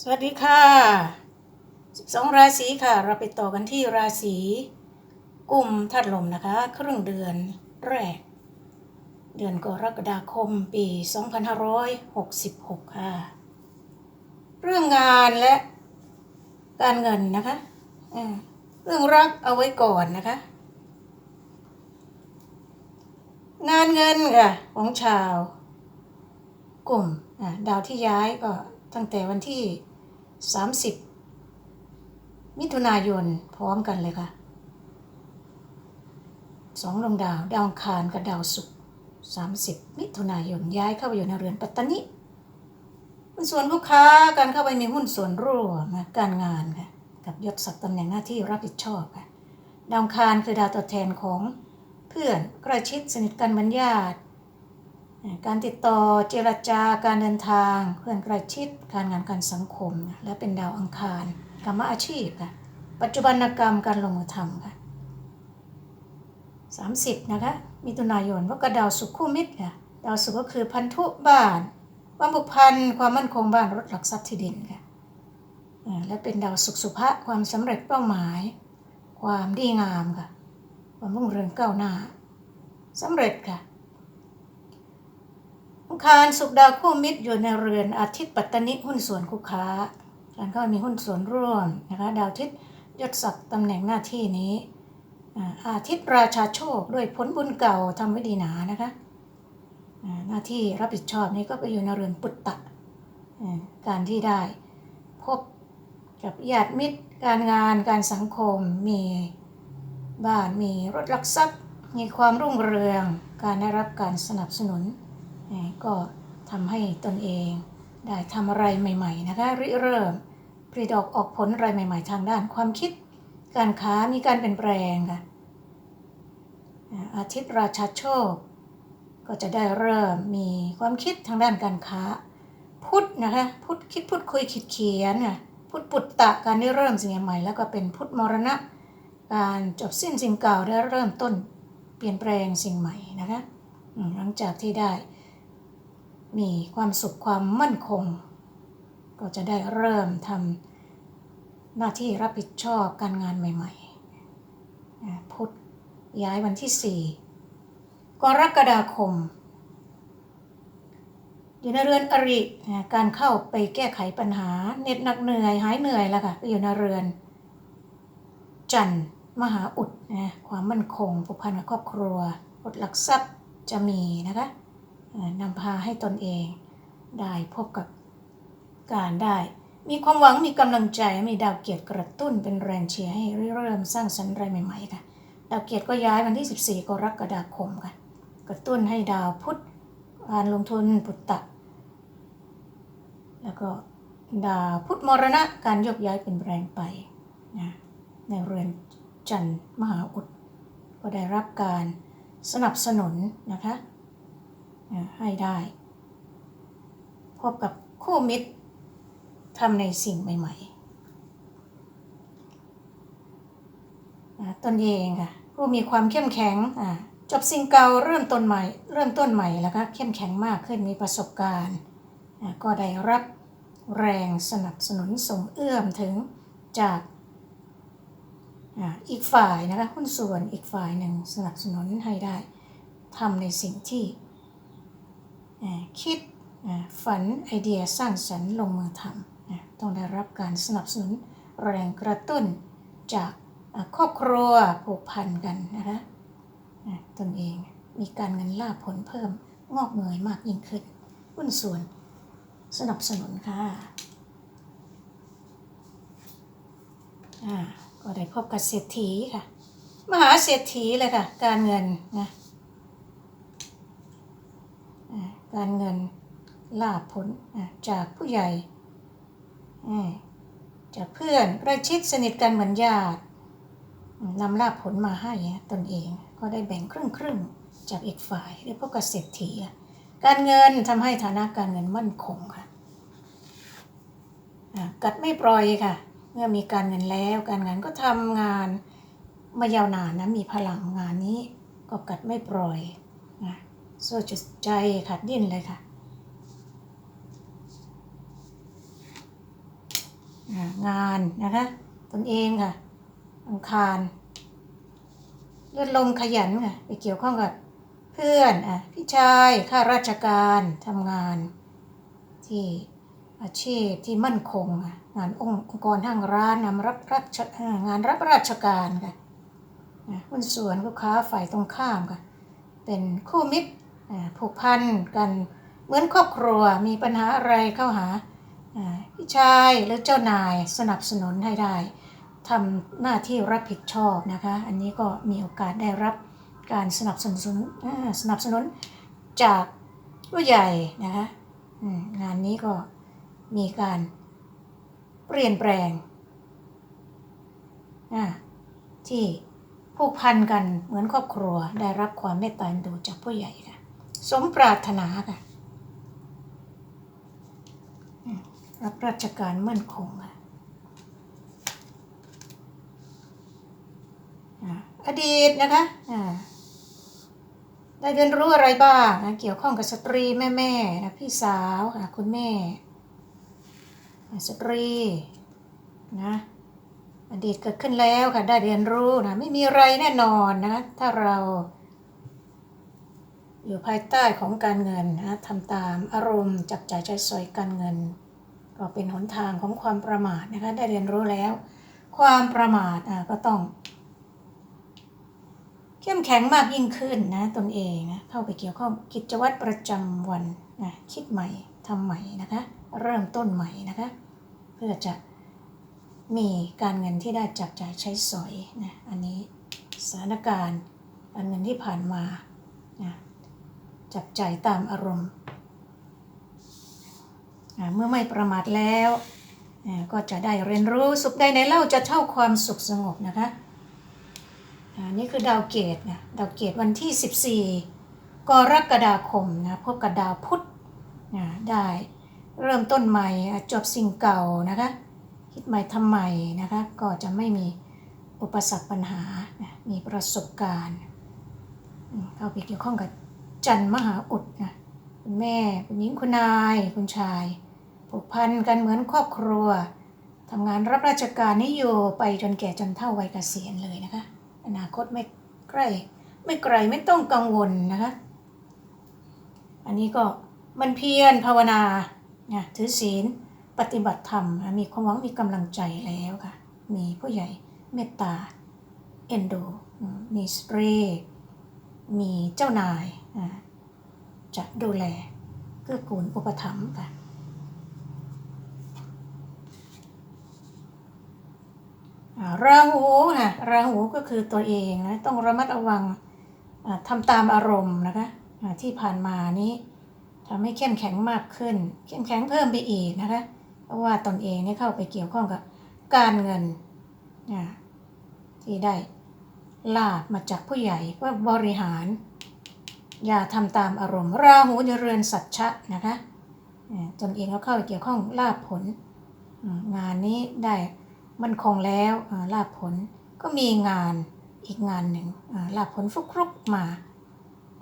สวัสดีค่ะ 12 ราศีค่ะ เราไปต่อกันที่ราศีกุมธาตุลมนะคะ ครึ่งเดือนแรก เดือนกรกฎาคมปี 2566 ค่ะ เรื่องงานและการเงินนะคะเรื่องรักเอาไว้ก่อนนะคะ งานเงินค่ะ ของชาวกลุ่มดาวที่ย้ายก็ ตั้งแต่วันที่ 30 มิถุนายนพร้อมกันเลยค่ะสองดวงดาว ดาวคารกับดาวศุกร์30 มิถุนายนย้ายเข้าไปอยู่ในเรือนปัตตานิหุ้นส่วนลูกค้าการเข้าไปมีหุ้นส่วนร่วมการงานค่ะกับยศศักดิ์ตำแหน่งหน้าที่รับผิดชอบค่ะดาวคารคือดาวตัวแทนของเพื่อนใกล้ชิดสนิทกันเหมือนญาติ การติดต่อเจรจาการเดินทางเพื่อนใกล้ชิดการงานการสังคม และเป็นดาวอังคารกรรมอาชีพค่ะปัจจุบันกรรมการลงมือทำค่ะ30นะคะมิถุนายนว่าก็ดาวสุขคู่มิตรค่ะดาวสุขก็คือพันธุบ้านความผูกพันความมั่นคงบ้านรถหลักทรัพย์ที่ดินค่ะและเป็นดาวสุขสุภะความสำเร็จเป้าหมาย ความดีงามค่ะความรุ่งเรืองก้าวหน้าสำเร็จค่ะ อังคารสุขดาวคู่มิตรอยู่ในเรือนอาทิตย์ปัตตนิหุ้นส่วนคู่ค้าการเข้ามีหุ้นส่วนร่วมนะคะดาวอาทิตย์ยศศักดิ์ตำแหน่งหน้าที่นี้อาทิตย์ราชาโชคด้วยผลบุญเก่าทำไว้ดีหนานะคะหน้าที่รับผิดชอบนี้ก็ไปอยู่ในเรือนปุตตะการที่ได้พบกับญาติมิตรการงานการสังคมมีบ้านมีรถลักทรัพย์มีความรุ่งเรือง การได้รับการสนับสนุน ก็ทำให้ตนเองได้ทำอะไรใหม่ ๆ นะคะริเริ่มผลิดอกออกผลอะไรใหม่ ๆ ทางด้านความคิด การค้ามีการเปลี่ยนแปลงค่ะอาทิตย์ราชาโชค ก็จะได้เริ่มมีความคิดทางด้านการค้า พุทธนะคะพุทธคิดพูดคุยคิดเขียนค่ะพุทธปุตตะการได้เริ่มสิ่งใหม่แล้วก็เป็นพุทธมรณะ การจบสิ้นสิ่งเก่าได้เริ่มต้นเปลี่ยนแปลงสิ่งใหม่นะคะหลังจากที่ได้ มีความสุขความมั่นคง ก็จะได้เริ่มทำหน้าที่รับผิดชอบการงานใหม่ๆ พุธย้ายวันที่ 4 กรกฎาคม อยู่ในเรือนอริ การเข้าไปแก้ไขปัญหาเหน็ดหนักเหนื่อยหายเหนื่อยแล้วค่ะไปอยู่ในเรือน จันทร์มหาอุดนะความมั่นคงผูกพันกับครอบครัวอดหลักทรัพย์จะมีนะคะ นำพาให้ตนเองได้พบกับการได้ มีความหวังมีกำลังใจมีดาวเกียรติกระตุ้นเป็นแรงเชียร์ให้เริ่มสร้างสรรค์อะไรใหม่ๆค่ะดาวเกียรติก็ย้ายวันที่ 14 กรกฎาคมค่ะกระตุ้นให้ดาวพุธการลงทุนปุตตะ แล้วก็ดาวพุธมรณะการยกย้ายเป็นแรงไปนะในเรือนจันทร์มหาอุดก็ได้รับการสนับสนุนนะคะ ให้ได้ พบกับคู่มิตรทำในสิ่งใหม่ๆตนเองค่ะผู้มีความเข้มแข็งจบสิ่งเก่าเริ่มต้นใหม่ เริ่มต้นใหม่แล้วก็เข้มแข็งมากขึ้นมีประสบการณ์ ก็ได้รับแรงสนับสนุนส่งเอื้อมถึงจากอีกฝ่ายนะคะหุ้นส่วนอีกฝ่ายหนึ่งสนับสนุนให้ได้ทำในสิ่งที่ คิดฝันไอเดียสร้างสรรค์ลงมือทำต้องได้รับการสนับสนุนแรงกระตุ้นจากครอบครัวผูกพันกันนะคะตนเองมีการเงินลาภผลเพิ่มงอกเงยมากยิ่งขึ้นหุ้นส่วนสนับสนุนค่ะก็ได้พบกับเศรษฐีค่ะ มหาเศรษฐีเลยค่ะ การเงินนะ อ่า การเงินลาภผลจากผู้ใหญ่ จากเพื่อนใกล้ชิดสนิทกันเหมือนญาตินำลาภผลมาให้ตนเองก็ได้แบ่งครึ่งครึ่งๆจากอีกฝ่ายเรียกพวกเกษตรถีอ่การเงินทำให้ฐานะการเงินมั่นคงค่ะกัดไม่ปล่อยค่ะ เมื่อมีการเงินแล้วการงานก็ทำงานมายาวนานนะมีพลังงานนี้ก็กัดไม่ปล่อย นะสู้จุดใจขาดดิ้นเลยค่ะงานนะคะตนเองค่ะอังคารเลือดลมขยันค่ะไปเกี่ยวข้องกับเพื่อนอะพี่ชายข้าราชการทำงาน ที่อาชีพที่มั่นคงค่ะงานองค์กรทางร้านนำรับราชงานรับราชการค่ะหุ้นส่วนลูกค้าฝ่ายตรงข้ามค่ะ เป็นคู่มิตร ผูกพันกันเหมือนครอบครัวมีปัญหาอะไรเข้าหาพี่ชายหรือเจ้านายสนับสนุนให้ได้ทำหน้าที่รับผิดชอบนะคะ อันนี้ก็มีโอกาสได้รับการสนับสนุนสนับสนุนจากผู้ใหญ่นะคะงานนี้ก็มีการเปลี่ยนแปลงที่ผูกพันกันเหมือนครอบครัวได้รับความเมตตาดูจากผู้ใหญ่ค่ะ สมปรารถนาค่ะรับราชการมั่นคงค่ะอดีตนะคะได้เรียนรู้อะไรบ้างนะเกี่ยวข้องกับสตรีแม่แม่ๆนะพี่สาวค่ะคุณแม่ สตรีนะอดีตเกิดขึ้นแล้วค่ะได้เรียนรู้นะไม่มีอะไรแน่นอนนะถ้าเรา อยู่ภายใต้ของการเงินนะทำตามอารมณ์จับจ่ายใช้สอยการเงิน ก็เป็นหนทางของความประมาทนะคะได้เรียนรู้แล้ว ความประมาทอะก็ต้อง เข้มแข็งมากยิ่งขึ้นนะตนเองนะเข้าไปเกี่ยวข้องกิจวัตรประจำวันนะคิดใหม่ทำใหม่นะคะ เริ่มต้นใหม่นะคะเพื่อจะมีการเงินที่ได้จับจ่ายใช้สอยนะอันนี้สถานการณ์การเงินที่ผ่านมานะ จับจ่ายตามอารมณ์ เมื่อไม่ประมาทแล้วก็จะได้เรียนรู้สุขใดในเล่าจะเท่าความสุขสงบนะคะอ่านี่คือดาวเกตนะดาวเกตวันที่ 14 กรกฎาคมนะพบกับดาวพุธได้เริ่มต้นใหม่จบสิ่งเก่านะคะคิดใหม่ทำใหม่นะคะก็จะไม่มีอุปสรรคปัญหานะมีประสบการณ์เข้าไปเกี่ยวข้องกับ จันมหาอุดนะคุณแม่ คุณหญิงคุณนาย คุณชายผูกพันกันเหมือนครอบครัวทำงานรับราชการนี่อยู่ไปจนแก่จนเท่าวัยเกษียณเลยนะคะ อนาคตไม่ใกล้ไม่ไกลไม่ต้องกังวลนะคะ อันนี้ก็มันเพียรภาวนานะถือศีลปฏิบัติธรรม มีความหวังมีกำลังใจแล้วค่ะ มีผู้ใหญ่เมตตา เอ็นดูมีสตรี มีเจ้านายจะดูแลเกื้อกูลอุปถัมภ์ค่ะราหูค่ะราหูก็คือตัวเองนะต้องระมัดระวังอ่าทำตามอารมณ์นะคะที่ผ่านมานี้ทำให้เข้มแข็งมากขึ้น เข้มแข็งเพิ่มไปอีกนะคะเพราะว่าตนเองนี่เข้าไปเกี่ยวข้องกับการเงินอ่าที่ได้ ลาบมาจากผู้ใหญ่ว่าบริหาร อย่าทำตามอารมณ์ ราหูในเรือนสัจชะนะคะตนเองก็เข้าไปเกี่ยวข้องลาบผล งานนี้ได้มันคงแล้วลาบผลก็มีงานอีกงานหนึ่งลาบผลฟุกรุกมา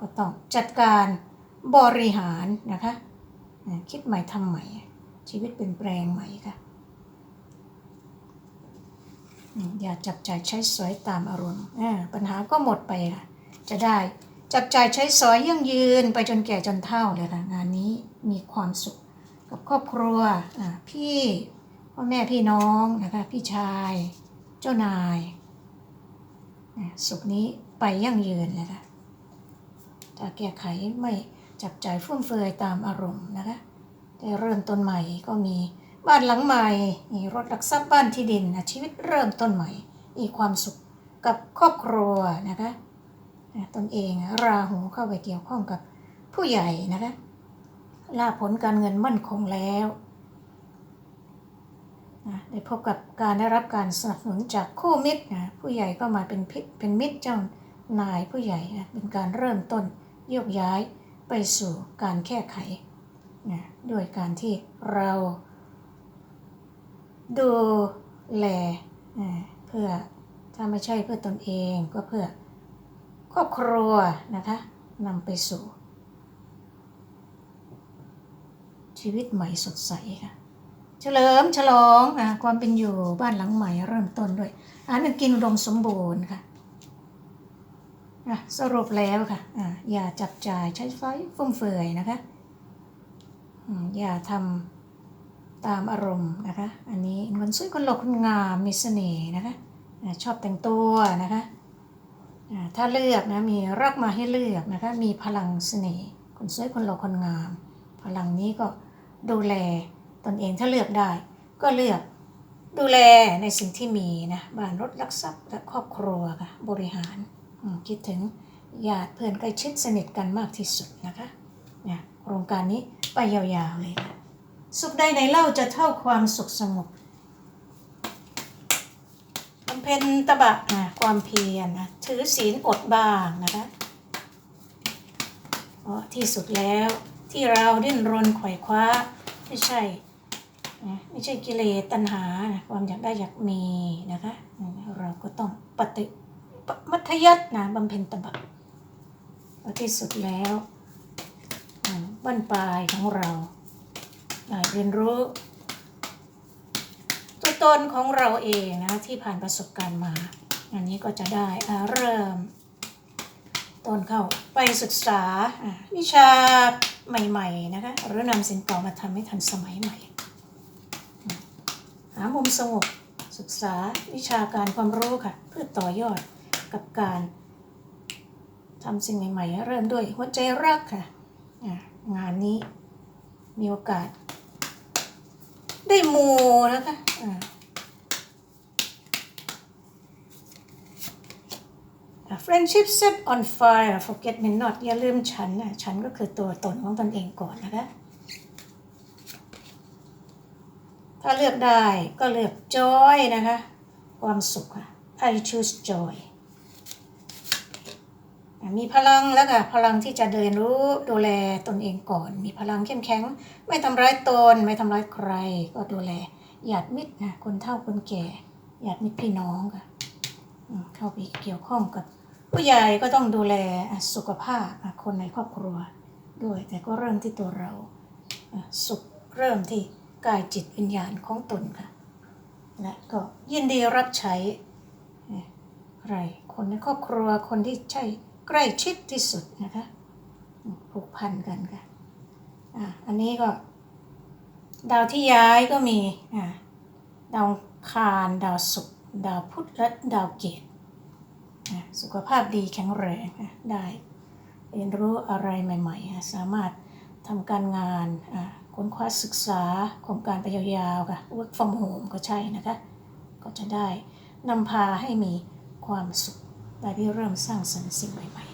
ก็ต้องจัดการบริหารนะคะคิดใหม่ทำใหม่ ชีวิตเป็นแปลงใหม่ค่ะ อย่าจับจ่ายใช้สอยตามอารมณ์ปัญหาก็หมดไปค่ะจะได้จับจ่ายใช้สอยยั่งยืนไปจนแก่จนเฒ่าเลยค่ะงานนี้มีความสุขกับครอบครัวพี่พ่อแม่พี่น้องนะคะพี่ชาย เจ้านายสุขนี้ไปยั่งยืนเลยค่ะถ้าแก้ไขไม่จับจ่ายฟุ่มเฟือยตามอารมณ์นะคะได้เริ่มต้นใหม่ก็มี บ้านหลังใหม่มีรถหลักทรัพย์บ้านที่ดินนะชีวิตเริ่มต้นใหม่ มีความสุขกับครอบครัวนะคะตนเองราหูเข้าไปเกี่ยวข้องกับผู้ใหญ่นะคะลาผลการเงินมั่นคงแล้วได้พบกับการได้รับการสนับสนุนจากคู่มิตรนะผู้ใหญ่ก็มาเป็นพิเป็นมิตรเจ้านายผู้ใหญ่นะเป็นการเริ่มต้นโยกย้ายไปสู่การแก้ไขนะด้วยการที่เรา ดูแลเพื่อถ้าไม่ใช่เพื่อตนเองก็เพื่อครอบครัวนะคะนำไปสู่ ชีวิตใหม่สดใสค่ะเฉลิมฉลองอะความเป็นอยู่บ้านหลังใหม่เริ่มต้นด้วยอาหารกินอุดมสมบูรณ์ค่ะสรุปแล้วค่ะออย่าจับจ่ายใช้ไฟฟุ่มเฟือยนะคะ อย่าทำ ตามอารมณ์นะคะ อันนี้คนสวยคนหล่อคนงามมีเสน่ห์นะคะชอบแต่งตัวนะคะถ้าเลือกนะมีรักมาให้เลือกนะคะมีพลังเสน่ห์คนสวยคนหล่อคนงาม พลังนี้ก็ดูแลตนเองถ้าเลือกได้ ก็เลือกดูแลในสิ่งที่มีนะบ้านรถลักทรัพย์และครอบครัวค่ะบริหารคิดถึงญาติเพื่อนใกล้ชิดสนิทกันมากที่สุดนะคะเนี่ยโครงการนี้ไปยาวๆเลยค่ะ สุขใดในเล่าจะเท่าความสุขสงบบำเพ็ญตบะนะความเพียรนะถือศีลอดบ้างนะคะเพราะที่สุดแล้วที่เราดิ้นรนไขว่คว้าไม่ใช่นะไม่ใช่กิเลสตัณหานะความอยากได้อยากมีนะคะ เราก็ต้องปฏิมัธยัตินะบำเพ็ญตบะที่สุดแล้วบั้นปลายของเรา เรียนรู้ ตัวตนของเราเองนะที่ผ่านประสบการณ์มา อันนี้ก็จะได้เริ่ม ต้นเข้าไปศึกษาวิชาใหม่ๆนะคะหรือนำสิ่งเก่ามาทำให้ทันสมัยใหม่ หามุมสงบศึกษาวิชาการความรู้ค่ะ เพื่อต่อยอดกับการทำสิ่งใหม่ๆ เริ่มด้วยหัวใจรักค่ะ งานนี้มีโอกาส ได้มูนะคะอ่าอะ friendship set on fire forget me not อย่าลืมฉันนะฉันก็คือตัวตนของตนเองก่อนนะคะ ถ้าเลือกได้ก็เลือก joy นะคะ ความสุขค่ะ I choose joy อะ มีพลังแล้วค่ะพลังที่จะเดินรู้ดูแลตนเองก่อน มีพลังเข้มแข็ง ไม่ทำร้ายตน ไม่ทำร้ายใคร ก็ดูแลญาติมิตรนะคนเฒ่าคนแก่ญาติมิตรพี่น้องค่ะเข้าไปเกี่ยวข้องกับ ผู้ใหญ่ก็ต้องดูแลสุขภาพคนในครอบครัวด้วย แต่ก็เริ่มที่ตัวเราสุขเริ่มที่กายจิตวิญญาณของตนค่ะ และก็ยินดีรับใช้อ่อใครคนในครอบครัวคนที่ใช่ ใกล้ชิดที่สุดนะคะผูกพันกันค่ะอะอันนี้ก็ ดาวที่ย้ายก็มีอะดาวคารดาวศุกร์ดาวพุธและดาวเกตสุขภาพดีแข็งแรงได้เรียนรู้อะไรใหม่ๆ สามารถทำการงานค้นคว้าศึกษาโครงการไปยาวๆค่ะ work from home ก็ใช่นะคะ ก็จะได้นำพาให้มีความสุข ได้ที่เริ่มสร้